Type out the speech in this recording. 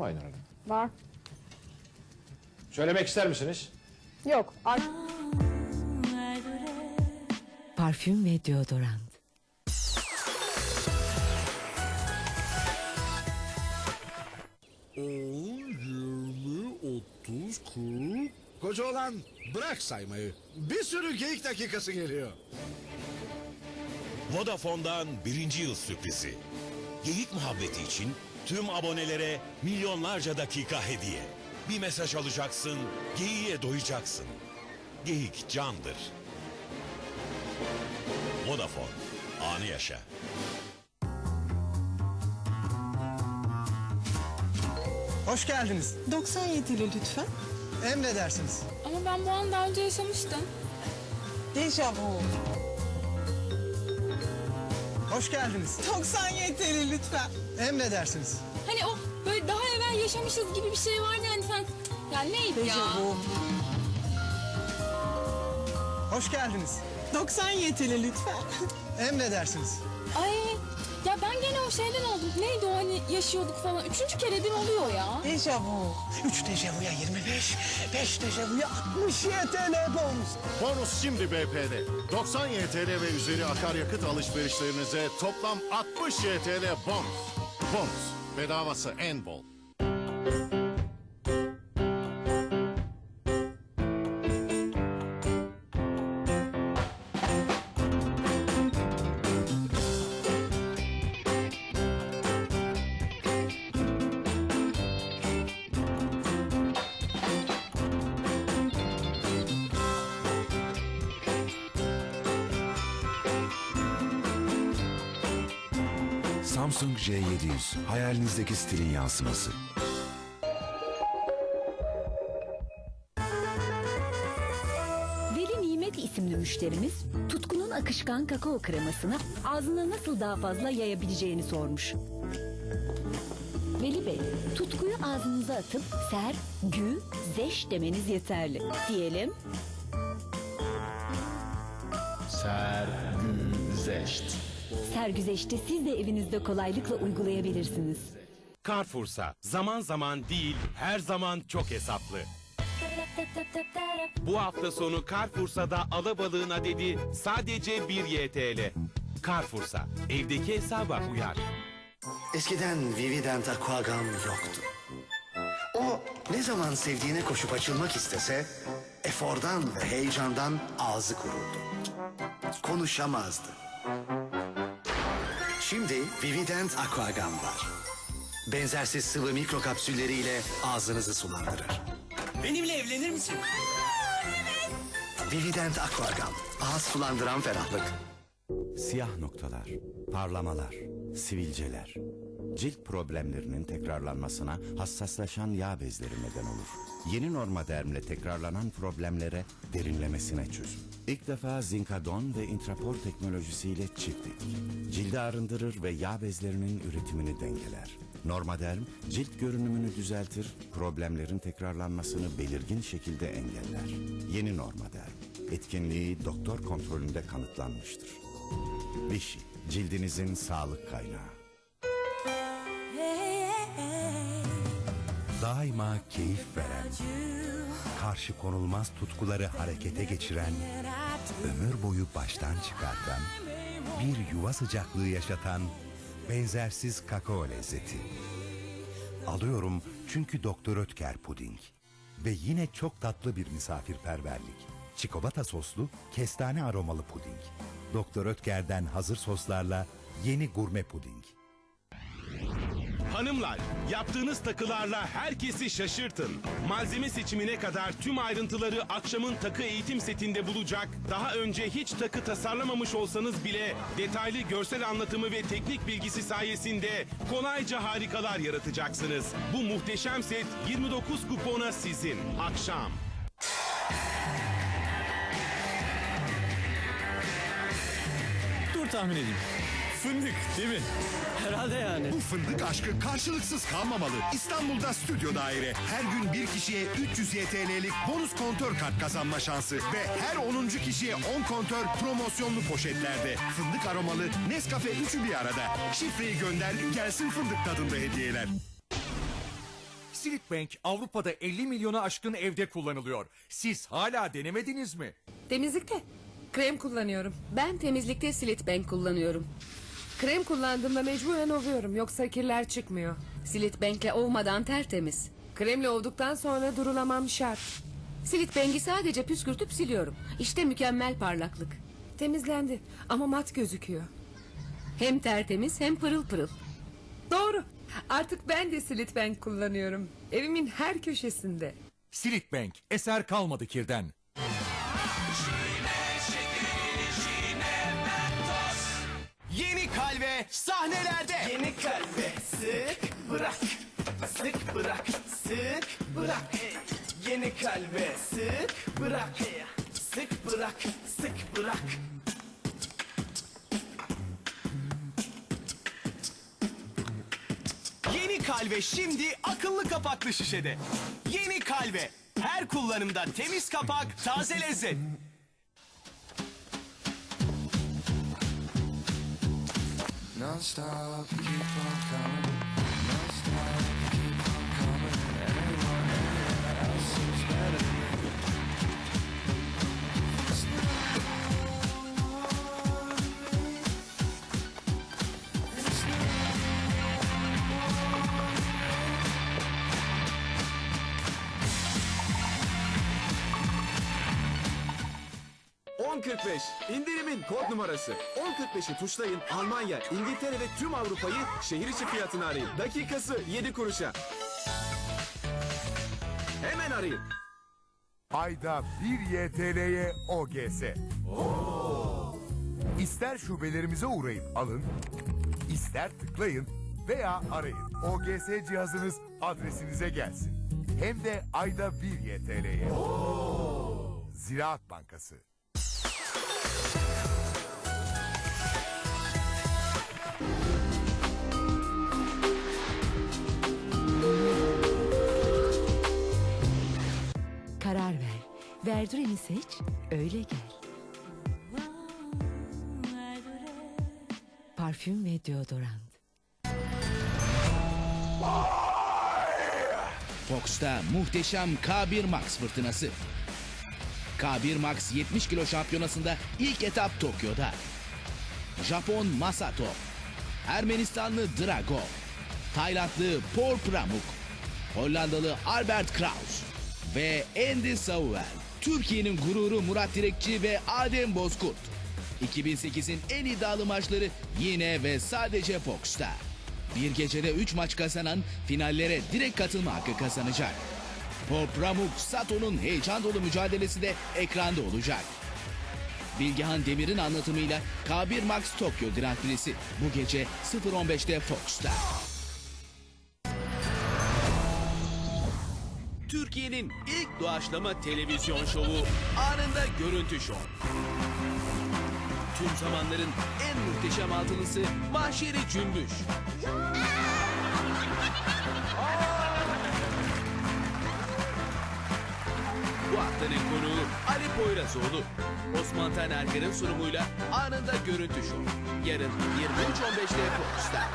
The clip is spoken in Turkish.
mu Aynur Hanım? Var. Söylemek ister misiniz? Yok. Ay Parfüm ve deodorant. Koca olan bırak saymayı. Bir sürü geyik dakikası geliyor. Vodafone'dan birinci yıl sürprizi. Geyik muhabbeti için tüm abonelere milyonlarca dakika hediye. Bir mesaj alacaksın, geyiğe doyacaksın. Geyik candır. Vodafone, anı yaşa. Hoş geldiniz. 97'li lütfen. Emredersiniz. Ama ben bu an daha önce yaşamıştım. Deja vu. Hoş geldiniz. 97'li lütfen. Emredersiniz. Hani o böyle daha evvel yaşamışız gibi bir şey vardı yani sen... Ya neydi ya? Hoş geldiniz. 97'li lütfen. Emredersiniz. Ay ya ben gene o şeyden oldum. Neydi o hani yaşıyorduk falan. Üçüncü keredir oluyor ya. Deja vu. 3 dejavuya 25, 5 dejavuya 60 YTL bonus. Bonus şimdi BP'de. 90 YTL ve üzeri akaryakıt alışverişlerinize toplam 60 YTL bonus. Bonus. Bedavası en bol. Samsung J700 hayalinizdeki stilin yansıması. Veli Nimet isimli müşterimiz Tutku'nun akışkan kakao kremasını ağzına nasıl daha fazla yayabileceğini sormuş. Veli Bey, tutkuyu ağzınıza atıp ser, gü, zeş demeniz yeterli. Diyelim. Sergüzeşte siz de evinizde kolaylıkla uygulayabilirsiniz. Carrefour'sa zaman zaman değil her zaman çok hesaplı. Bu hafta sonu Carrefour'sa alabalığın adedi sadece 1 YTL. Carrefour'sa evdeki hesaba uyar. Eskiden Vivident Aquagam yoktu. O ne zaman sevdiğine koşup açılmak istese efordan ve heyecandan ağzı kururdu. Konuşamazdı. Şimdi Vivident Aquagam var. Benzersiz sıvı mikro kapsülleriyle ağzınızı sulandırır. Benimle evlenir misin? Vivident Aquagam. Ağız sulandıran ferahlık. Siyah noktalar, parlamalar, sivilceler. Cilt problemlerinin tekrarlanmasına hassaslaşan yağ bezleri neden olur. Yeni Normaderm'le tekrarlanan problemlere derinlemesine çözüm. İlk defa Zinkadon ve Intrapor teknolojisiyle çiftlik. Cildi arındırır ve yağ bezlerinin üretimini dengeler. Normaderm cilt görünümünü düzeltir, problemlerin tekrarlanmasını belirgin şekilde engeller. Yeni Normaderm. Etkinliği doktor kontrolünde kanıtlanmıştır. Vichy, cildinizin sağlık kaynağı. Daima keyif veren, karşı konulmaz tutkuları harekete geçiren, ömür boyu baştan çıkartan, bir yuva sıcaklığı yaşatan benzersiz kakao lezzeti. Alıyorum çünkü Doktor Ötker puding. Ve yine çok tatlı bir misafirperverlik. Çikolata soslu, kestane aromalı puding. Doktor Ötker'den hazır soslarla yeni gurme puding. Hanımlar, yaptığınız takılarla herkesi şaşırtın. Malzeme seçimine kadar tüm ayrıntıları akşamın takı eğitim setinde bulacak. Daha önce hiç takı tasarlamamış olsanız bile detaylı görsel anlatımı ve teknik bilgisi sayesinde kolayca harikalar yaratacaksınız. Bu muhteşem set 29 kupona sizin. Akşam. Dur tahmin edeyim. Fındık değil mi? Herhalde yani. Bu fındık aşkı karşılıksız kalmamalı. İstanbul'da stüdyo daire. Her gün bir kişiye 300 YTL'lik bonus kontör kart kazanma şansı. Ve her 10. kişiye 10 kontör promosyonlu poşetlerde. Fındık aromalı Nescafe üçü bir arada. Şifreyi gönder gelsin fındık tadında hediyeler. Silitbank Avrupa'da 50 milyona aşkın evde kullanılıyor. Siz hala denemediniz mi? Temizlikte. Krem kullanıyorum. Ben temizlikte Silitbank kullanıyorum. Krem kullandığımda mecburen ovuyorum. Yoksa kirler çıkmıyor. Silitbank'le ovmadan tertemiz. Kremle olduktan sonra durulamam şart. Silitbank'i sadece püskürtüp siliyorum. İşte mükemmel parlaklık. Temizlendi ama mat gözüküyor. Hem tertemiz hem pırıl pırıl. Doğru. Artık ben de Silitbank kullanıyorum. Evimin her köşesinde. Silitbank eser kalmadı kirden. Kalbe sahnelerde. Yeni kalbe sık bırak. Sık bırak. Sık bırak. Yeni kalbe sık bırak. Sık bırak. Sık bırak. Yeni kalbe şimdi akıllı kapaklı şişede. Yeni kalbe her kullanımda temiz kapak, taze lezzet. Non-stop, keep on coming. 1045 indirimin kod numarası. 1045'i tuşlayın Almanya, İngiltere ve tüm Avrupa'yı şehir içi fiyatını arayın. Dakikası 7 kuruşa. Hemen arayın. Ayda 1 YTL'ye OGS. İster şubelerimize uğrayın alın, ister tıklayın veya arayın. OGS cihazınız adresinize gelsin. Hem de ayda 1 YTL'ye. Ziraat Bankası. Verdureni seç, öyle gel. Parfüm ve deodorant. Fox'ta muhteşem K1 Max fırtınası. K1 Max 70 kilo şampiyonasında ilk etap Tokyo'da. Japon Masato, Ermenistanlı Drago, Taylandlı Paul Pramuk, Hollandalı Albert Kraus ve Andy Sauer. Türkiye'nin gururu Murat Direkçi ve Adem Bozkurt. 2008'in en iddialı maçları yine ve sadece Fox'ta. Bir gecede 3 maç kazanan finallere direkt katılma hakkı kazanacak. Paul Pramuk Sato'nun heyecan dolu mücadelesi de ekranda olacak. Bilgehan Demir'in anlatımıyla K1 Max Tokyo Grand Prix'si bu gece 0.15'te Fox'ta. Türkiye'nin ilk doğaçlama televizyon şovu anında görüntü şov. Tüm zamanların en muhteşem altılısı Mahşeri Cümbüş. Bu haftanın konuğu Ali Poyrazoğlu. Osman Tanerkan'ın sunumuyla anında görüntü şov. Yarın 23.15'te Fox'ta.